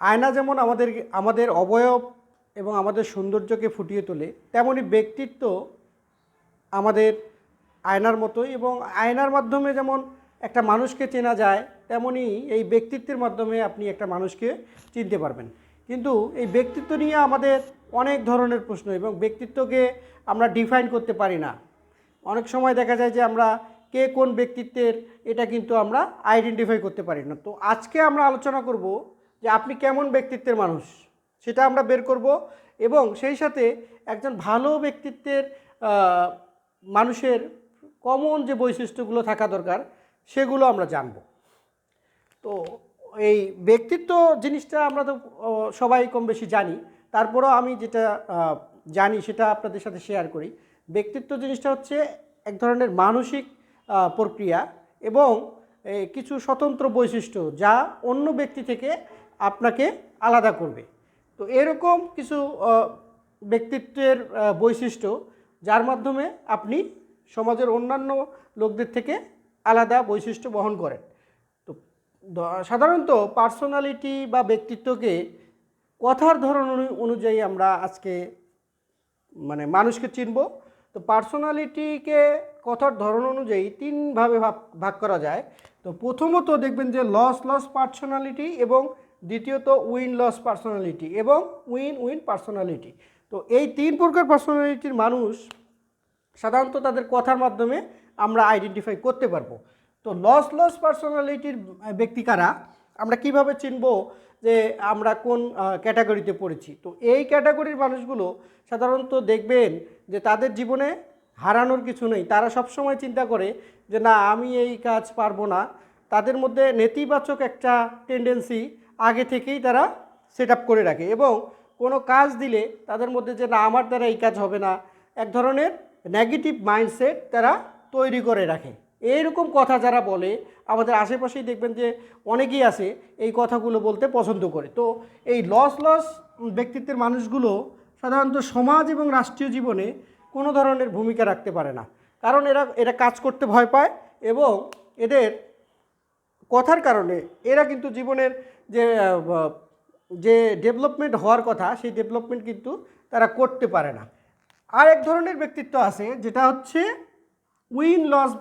আয়না যেমন আমাদের আমাদের অবয়ব এবং আমাদের সৌন্দর্যকে ফুটিয়ে তোলে, তেমনি ব্যক্তিত্ব আমাদের আয়নার মতোই এবং আয়নার মাধ্যমে যেমন একটা মানুষকে চেনা যায়, তেমনি এই ব্যক্তিত্বের মাধ্যমে আপনি একটা মানুষকে চিনতে পারবেন। কিন্তু এই ব্যক্তিত্ব নিয়ে আমাদের অনেক ধরনের প্রশ্ন এবং ব্যক্তিত্বকে আমরা ডিফাইন করতে পারি না। অনেক সময় দেখা যায় যে আমরা কে কোন ব্যক্তিত্বের এটা কিন্তু আমরা আইডেন্টিফাই করতে পারি না। তো আজকে আমরা আলোচনা করব যে আপনি কেমন ব্যক্তিত্বের মানুষ, সেটা আমরা বের করব এবং সেই সাথে একজন ভালো ব্যক্তিত্বের মানুষের কমন যে বৈশিষ্ট্যগুলো থাকা দরকার, সেগুলো আমরা জানব। তো এই ব্যক্তিত্ব জিনিসটা আমরা তো সবাই কম বেশি জানি। তারপরেও আমি যেটা জানি সেটা আপনাদের সাথে শেয়ার করি। ব্যক্তিত্ব জিনিসটা হচ্ছে এক ধরনের মানসিক প্রক্রিয়া এবং কিছু স্বতন্ত্র বৈশিষ্ট্য যা অন্য ব্যক্তি থেকে আপনাকে আলাদা করবে। তো এরকম কিছু ব্যক্তিত্বের বৈশিষ্ট্য যার মাধ্যমে আপনি সমাজের অন্যান্য লোকদের থেকে আলাদা বৈশিষ্ট্য বহন করেন। তো সাধারণত পার্সোনালিটি বা ব্যক্তিত্বকে কথার ধরন অনুযায়ী আমরা আজকে মানে মানুষকে চিনব। তো পার্সোনালিটিকে কথার ধরন অনুযায়ী তিনভাবে ভাগ ভাগ করা যায়। তো প্রথমত দেখবেন যে লস লস পার্সোনালিটি এবং দ্বিতীয়ত উইন লস পার্সোনালিটি এবং উইন উইন পার্সোনালিটি তো এই তিন প্রকার পার্সোনালিটির মানুষ সাধারণত তাদের কথার মাধ্যমে আমরা আইডেন্টিফাই করতে পারব। তো লস লস পার্সোনালিটির ব্যক্তি কারা? আমরা কীভাবে চিনব যে আমরা কোন ক্যাটাগরিতে পড়েছি? তো এই ক্যাটাগরির মানুষগুলো সাধারণত দেখবেন যে তাদের জীবনে হারানোর কিছু নেই। তারা সবসময় চিন্তা করে যে না, আমি এই কাজ পারব না। তাদের মধ্যে নেতিবাচক একটা টেন্ডেন্সি আগে থেকেই তারা সেট করে রাখে এবং কোনো কাজ দিলে তাদের মধ্যে যে না, আমার দ্বারা এই কাজ হবে না, এক ধরনের নেগেটিভ মাইন্ডসেট তারা তৈরি করে রাখে। এইরকম কথা যারা বলে, আমাদের আশেপাশেই দেখবেন যে অনেকেই আছে এই কথাগুলো বলতে পছন্দ করে। তো এই লস লস ব্যক্তিত্বের মানুষগুলো সাধারণত সমাজ এবং রাষ্ট্রীয় জীবনে কোনো ধরনের ভূমিকা রাখতে পারে না। কারণ এরা এরা কাজ করতে ভয় পায় এবং এদের কথার কারণে এরা কিন্তু জীবনের যে যে ডেভেলপমেন্ট হওয়ার কথা, সেই ডেভেলপমেন্ট কিন্তু তারা করতে পারে না। আর এক ধরনের ব্যক্তিত্ব আছে, যেটা হচ্ছে উইন লস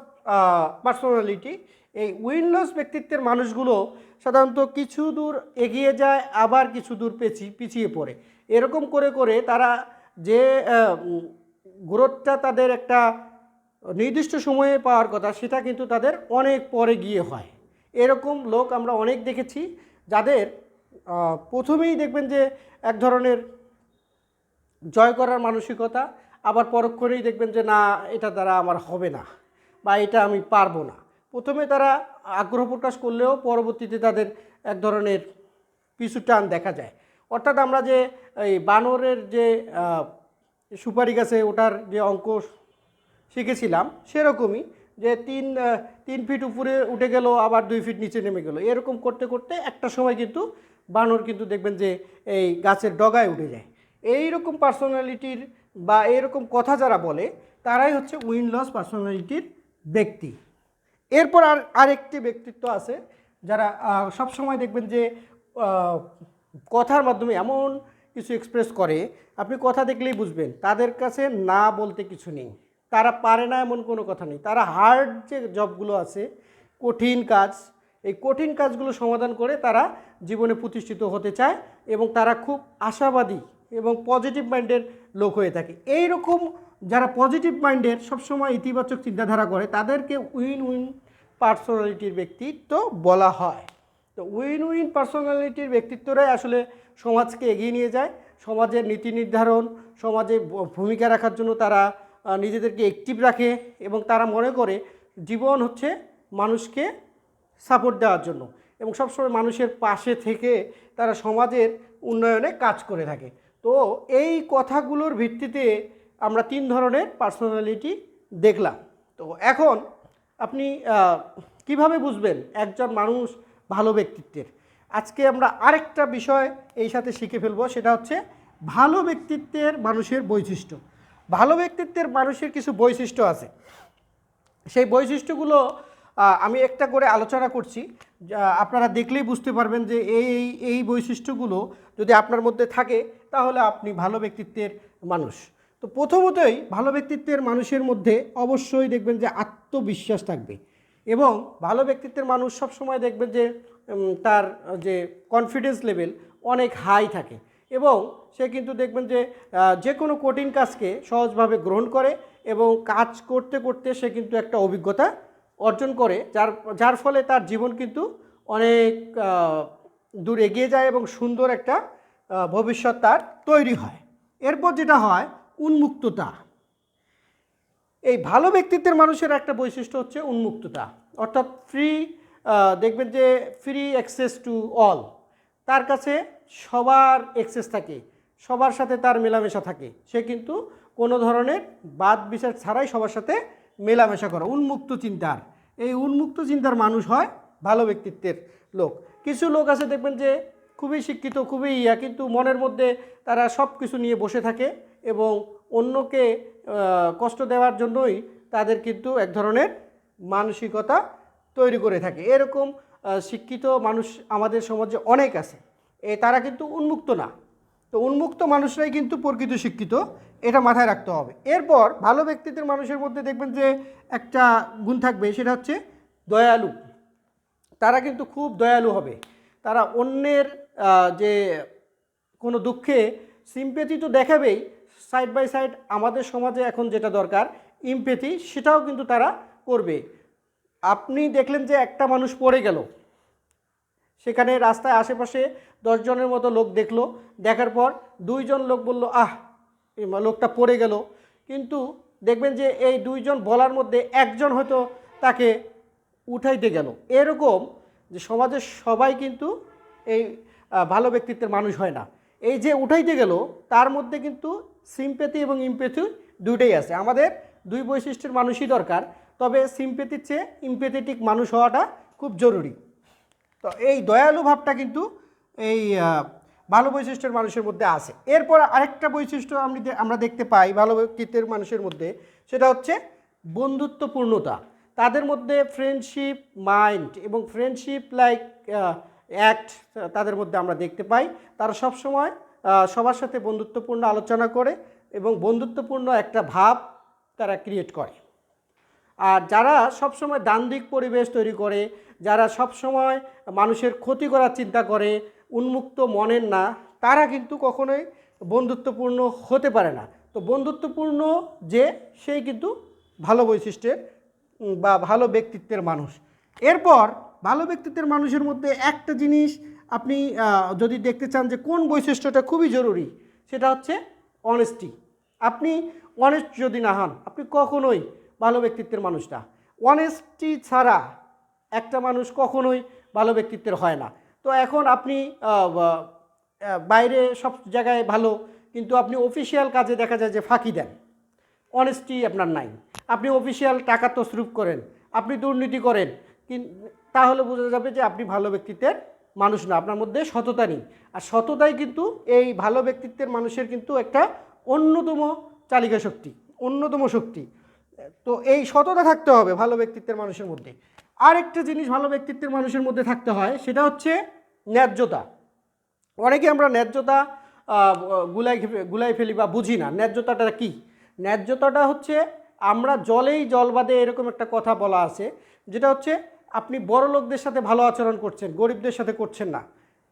পার্সোনালিটি এই উইন লস ব্যক্তিত্বের মানুষগুলো সাধারণত কিছু দূর এগিয়ে যায়, আবার কিছু দূর পেছি, পিছিয়ে পড়ে। এরকম করে করে তারা যে গ্রোথটা তাদের একটা নির্দিষ্ট সময়ে পাওয়ার কথা, সেটা কিন্তু তাদের অনেক পরে গিয়ে হয়। এরকম লোক আমরা অনেক দেখেছি যাদের প্রথমেই দেখবেন যে এক ধরনের জয় করার মানসিকতা, আবার পরক্ষণেই দেখবেন যে না, এটা দ্বারা আমার হবে না বা এটা আমি পারব না। প্রথমে তারা আগ্রহ প্রকাশ করলেও পরবর্তীতে তাদের এক ধরনের পিছু টান দেখা যায়। অর্থাৎ আমরা যে এই বানরের যে সুপারি গাছে ওটার যে অঙ্ক শিখেছিলাম, সেরকমই যে তিন তিন ফিট উপরে উঠে গেল আবার দুই ফিট নিচে নেমে গেল। এরকম করতে করতে একটা সময় কিন্তু বানর কিন্তু দেখবেন যে এই গাছের ডগায় উঠে যায়। এই রকম পার্সোনালিটির বা এরকম কথা যারা বলে তারাই হচ্ছে উইন লস পার্সোনালিটির ব্যক্তি। এরপর আর আরেকটি ব্যক্তিত্ব আছে যারা আহ, সবসময় দেখবেন যে কথার মাধ্যমে এমন কিছু এক্সপ্রেস করে আপনি কথা দেখলেই বুঝবেন তাদের কাছে না বলতে কিছু নেই। তারা পারে না এমন কোনো কথা নেই। তারা হার্ড যে জবগুলো আছে, কঠিন কাজ, এই কঠিন কাজগুলো সমাধান করে তারা জীবনে প্রতিষ্ঠিত হতে চায় এবং তারা খুব আশাবাদী এবং পজিটিভ মাইন্ডের লোক হয়ে থাকে। এই রকম যারা পজিটিভ মাইন্ডের সবসময় ইতিবাচক চিন্তাধারা করে, তাদেরকে উইন উইন পার্সোনালিটির ব্যক্তিত্ব বলা হয়। তো উইন উইন পার্সোনালিটির ব্যক্তিত্বরাই আসলে সমাজকে এগিয়ে নিয়ে যায়। সমাজের নীতি নির্ধারণ, সমাজে ভূমিকা রাখার জন্য তারা নিজেদেরকে অ্যাক্টিভ রাখে এবং তারা মনে করে জীবন হচ্ছে মানুষকে সাপোর্ট দেওয়ার জন্য এবং সবসময় মানুষের পাশে থেকে তারা সমাজের উন্নয়নে কাজ করে থাকে। তো এই কথাগুলোর ভিত্তিতে আমরা তিন ধরনের পার্সোনালিটি দেখলাম। তো এখন আপনি কীভাবে বুঝবেন একজন মানুষ ভালো ব্যক্তিত্বের? আজকে আমরা আরেকটা বিষয় এই সাথে শিখে ফেলব, সেটা হচ্ছে ভালো ব্যক্তিত্বের মানুষের বৈশিষ্ট্য। ভালো ব্যক্তিত্বের মানুষের কিছু বৈশিষ্ট্য আছে। সেই বৈশিষ্ট্যগুলো আমি একটা করে আলোচনা করছি। আপনারা দেখলেই বুঝতে পারবেন যে এই- এই বৈশিষ্ট্যগুলো যদি আপনার মধ্যে থাকে, তাহলে আপনি ভালো ব্যক্তিত্বের মানুষ। তো প্রথমতই ভালো ব্যক্তিত্বের মানুষের মধ্যে অবশ্যই দেখবেন যে আত্মবিশ্বাস থাকবে এবং ভালো ব্যক্তিত্বের মানুষ সবসময় দেখবেন যে তার যে কনফিডেন্স লেভেল অনেক হাই থাকে। এবং সে কিন্তু দেখবেন যে যে কোনো কঠিন কাজকে সহজভাবে গ্রহণ করে এবং কাজ করতে করতে সে কিন্তু একটা অভিজ্ঞতা অর্জন করে, যার যার ফলে তার জীবন কিন্তু অনেক দূর এগিয়ে যায় এবং সুন্দর একটা ভবিষ্যৎ তার তৈরি হয়। এরপর যেটা হয়, উন্মুক্ততা। এই ভালো ব্যক্তিত্বের মানুষের একটা বৈশিষ্ট্য হচ্ছে উন্মুক্ততা। অর্থাৎ ফ্রি দেখবেন যে ফ্রি অ্যাক্সেস টু অল তার কাছে সবার এক্সেস থাকে, সবার সাথে তার মেলামেশা থাকে। সে কিন্তু কোনো ধরনের বাদ বিচার ছাড়াই সবার সাথে মেলামেশা করে। উন্মুক্ত চিন্তার। এই উন্মুক্ত চিন্তার মানুষ হয় ভালো ব্যক্তিত্বের লোক। কিছু লোক আছে দেখবেন যে খুবই শিক্ষিত, খুবই ইয়া, কিন্তু মনের মধ্যে তারা সব কিছু নিয়ে বসে থাকে এবং অন্যকে কষ্ট দেওয়ার জন্যই তাদের কিন্তু এক ধরনের মানসিকতা তৈরি করে থাকে। এরকম শিক্ষিত মানুষ আমাদের সমাজে অনেক আছে। এ, তারা কিন্তু উন্মুক্ত না। তো উন্মুক্ত মানুষরাই কিন্তু প্রকৃত শিক্ষিত, এটা মাথায় রাখতে হবে। এরপর ভালো ব্যক্তিত্বের মানুষের মধ্যে দেখবেন যে একটা গুণ থাকবে, সেটা হচ্ছে দয়ালু। তারা কিন্তু খুব দয়ালু হবে। তারা অন্যের যে কোনো দুঃখে সিম্পেথি তো দেখাবেই সাইড বাই সাইড আমাদের সমাজে এখন যেটা দরকার ইমপেথি সেটাও কিন্তু তারা করবে। আপনি দেখলেন যে একটা মানুষ পড়ে গেল। সেখানে রাস্তায় আশেপাশে দশজনের মতো লোক দেখল। দেখার পর দুইজন লোক বলল, আহ লোকটা পড়ে গেল। কিন্তু দেখবেন যে এই দুইজন বলার মধ্যে একজন হয়তো তাকে উঠাইতে গেল। এরকম যে সমাজের সবাই কিন্তু এই ভালো ব্যক্তিত্বের মানুষ হয় না। এই যে উঠাইতে গেল, তার মধ্যে কিন্তু সিম্পেথি এবং ইমপেথি দুইটাই আছে। আমাদের দুই বৈশিষ্ট্যের মানুষই দরকার। তবে সিম্পেথির চেয়ে ইম্পেথেটিক মানুষ হওয়াটা খুব জরুরি। তো এই দয়ালু ভাবটা কিন্তু এই ভালো বৈশিষ্ট্যের মানুষের মধ্যে আছে। এরপর আরেকটা বৈশিষ্ট্য আমি আমরা দেখতে পাই ভালো ব্যক্তিত্বের মানুষের মধ্যে, সেটা হচ্ছে বন্ধুত্বপূর্ণতা। তাদের মধ্যে ফ্রেন্ডশিপ মাইন্ড এবং ফ্রেন্ডশিপ লাইক অ্যাক্ট তাদের মধ্যে আমরা দেখতে পাই। তারা সবসময় সবার সাথে বন্ধুত্বপূর্ণ আলোচনা করে এবং বন্ধুত্বপূর্ণ একটা ভাব তারা ক্রিয়েট করে। আর যারা সবসময় দান্দিক পরিবেশ তৈরি করে, যারা সবসময় মানুষের ক্ষতি করার চিন্তা করে, উন্মুক্ত মনের না, তারা কিন্তু কখনোই বন্ধুত্বপূর্ণ হতে পারে না। তো বন্ধুত্বপূর্ণ যে, সেই কিন্তু ভালো বৈশিষ্ট্যের বা ভালো ব্যক্তিত্বের মানুষ। এরপর ভালো ব্যক্তিত্বের মানুষের মধ্যে একটা জিনিস আপনি যদি দেখতে চান যে কোন বৈশিষ্ট্যটা খুবই জরুরি, সেটা হচ্ছে অনেস্টি আপনি অনেস্ট যদি না হন, আপনি কখনোই ব্যক্তিত্বের মানুষ না অনেস্টি ছাড়া একটা মানুষ কখনোই ভালো ব্যক্তিত্বের হয় না। তো এখন আপনি বাইরে সব জায়গায় ভালো, কিন্তু আপনি অফিসিয়াল কাজে দেখা যায় যে ফাঁকি দেন। অনেস্টি আপনার নাই। আপনি অফিসিয়াল টাকা তসরুপ করেন, আপনি দুর্নীতি করেন তাহলে বোঝা যাবে যে আপনি ভালো ব্যক্তিত্বের মানুষ না, আপনার মধ্যে সততা নেই। আর সততাই কিন্তু এই ভালো ব্যক্তিত্বের মানুষের কিন্তু একটা অন্যতম চালিকা শক্তি অন্যতম শক্তি। তো এই সততা থাকতে হবে ভালো ব্যক্তিত্বের মানুষের মধ্যে। আরেকটা জিনিস ভালো ব্যক্তিত্বের মানুষের মধ্যে থাকতে হয়, সেটা হচ্ছে ন্যায্যতা। অনেকে আমরা ন্যায্যতা গুলাই গুলাই ফেলি বা বুঝি না। ন্যায্যতাটা কী? ন্যায্যতাটা হচ্ছে আমরা জলেই জল বাদে এরকম একটা কথা বলা আছে, যেটা হচ্ছে আপনি বড় লোকদের সাথে ভালো আচরণ করছেন, গরিবদের সাথে করছেন না।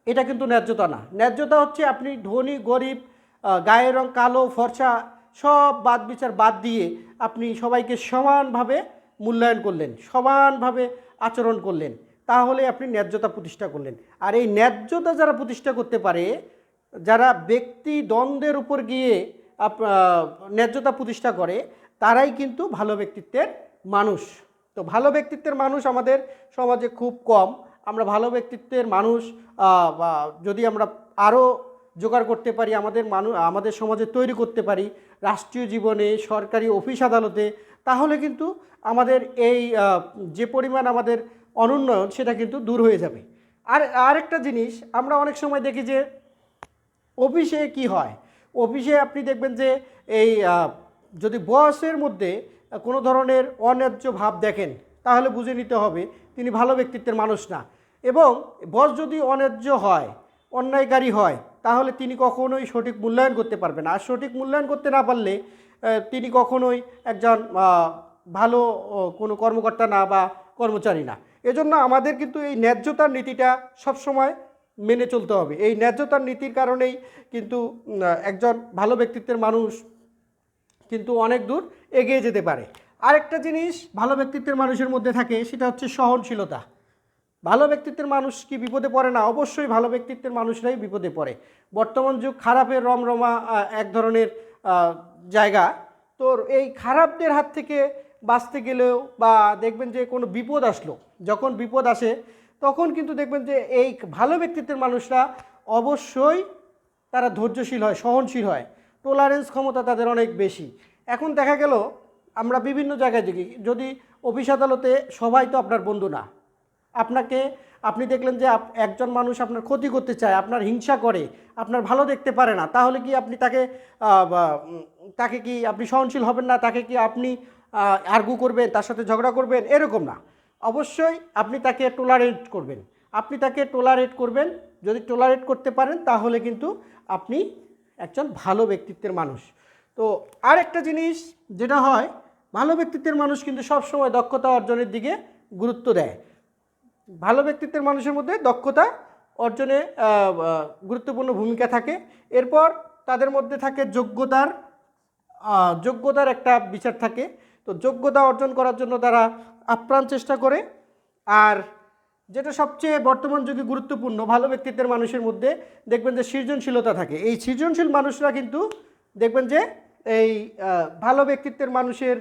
এটা কিন্তু ন্যায্যতা না। ন্যায্যতা হচ্ছে আপনি ধনী, গরিব গায়ের রং কালো, ফর্সা সব বাদ বিচার বাদ দিয়ে আপনি সবাইকে সমানভাবে মূল্যায়ন করলেন, সমানভাবে আচরণ করলেন, তাহলে আপনি ন্যায্যতা প্রতিষ্ঠা করলেন। আর এই ন্যায্যতা যারা প্রতিষ্ঠা করতে পারে, যারা ব্যক্তি দ্বন্দ্বের উপর গিয়ে ন্যায্যতা প্রতিষ্ঠা করে, তারাই কিন্তু ভালো ব্যক্তিত্বের মানুষ। তো ভালো ব্যক্তিত্বের মানুষ আমাদের সমাজে খুব কম। আমরা ভালো ব্যক্তিত্বের মানুষ যদি আমরা আরও জোগাড় করতে পারি, আমাদের মানুষ আমাদের সমাজে তৈরি করতে পারি রাষ্ট্রীয় জীবনে, সরকারি অফিস আদালতে, তাহলে কিন্তু আমাদের এই যে পরিমাণ আমাদের অনুন্নয়ন সেটা কিন্তু দূর হয়ে যাবে। আর, আরেকটা জিনিস, আমরা অনেক সময় দেখি যে অফিসে কি হয়? অফিসে আপনি দেখবেন যে এই যদি বয়সের মধ্যে কোনো ধরনের অন্যায্য ভাব দেখেন, তাহলে বুঝে নিতে হবে তিনি ভালো ব্যক্তিত্বের মানুষ না। এবং বস যদি অন্যায্য হয়, অন্যায়কারী হয় তাহলে তিনি কখনোই সঠিক মূল্যায়ন করতে পারবেন আর সঠিক মূল্যায়ন করতে না পারলে তিনি কখনোই একজন ভালো কোনো কর্মকর্তা না বা কর্মচারী না। এজন্য আমাদের কিন্তু এই ন্যায্যতার নীতিটা সবসময় মেনে চলতে হবে। এই ন্যায্যতার নীতির কারণেই কিন্তু একজন ভালো ব্যক্তিত্বের মানুষ কিন্তু অনেক দূর এগিয়ে যেতে পারে। আরেকটা জিনিস ভালো ব্যক্তিত্বের মানুষের মধ্যে থাকে, সেটা হচ্ছে সহনশীলতা। ভালো ব্যক্তিত্বের মানুষ কি বিপদে পড়ে? না, অবশ্যই ভালো ব্যক্তিত্বের মানুষরাই বিপদে পড়ে। বর্তমান যুগ খারাপের রমরমা এক ধরনের জায়গা। তো এই খারাপদের হাত থেকে বাঁচতে গেলেও বা দেখবেন যে কোনো বিপদ আসলো, যখন বিপদ আসে, তখন কিন্তু দেখবেন যে এই ভালো ব্যক্তিত্বের মানুষরা অবশ্যই তারা ধৈর্যশীল হয়, সহনশীল হয়। টলারেন্স ক্ষমতা তাদের অনেক বেশি। এখন দেখা গেল, আমরা বিভিন্ন জায়গায় দেখি, যদি অফিস আদালতে সবাই তো আপনার বন্ধু না আপনাকে, আপনি দেখলেন যে একজন মানুষ আপনার ক্ষতি করতে চায়, আপনার হিংসা করে, আপনার ভালো দেখতে পারে না, তাহলে কি আপনি তাকে তাকে কি আপনি সহনশীল হবেন না? তাকে কি আপনি আর্গু করবেন, তার সাথে ঝগড়া করবেন? এরকম না। অবশ্যই আপনি তাকে টোলারেট করবেন। আপনি তাকে টোলারেট করবেন। যদি টোলারেট করতে পারেন, তাহলে কিন্তু আপনি একজন ভালো ব্যক্তিত্বের মানুষ। তো আর একটা জিনিস যেটা হয়, ভালো ব্যক্তিত্বের মানুষ কিন্তু সবসময় দক্ষতা অর্জনের দিকে গুরুত্ব দেয়। ভালো ব্যক্তিত্বের মানুষের মধ্যে দক্ষতা অর্জনে গুরুত্বপূর্ণ ভূমিকা থাকে। এরপর তাদের মধ্যে থাকে যোগ্যতার যোগ্যতার একটা বিচার থাকে। তো যোগ্যতা অর্জন করার জন্য তারা আপ্রাণ চেষ্টা করে। আর যেটা সবচেয়ে বর্তমান যুগে গুরুত্বপূর্ণ, ভালো ব্যক্তিত্বের মানুষের মধ্যে দেখবেন যে সৃজনশীলতা থাকে। এই সৃজনশীল মানুষরা কিন্তু দেখবেন যে এই ভালো ব্যক্তিত্বের মানুষের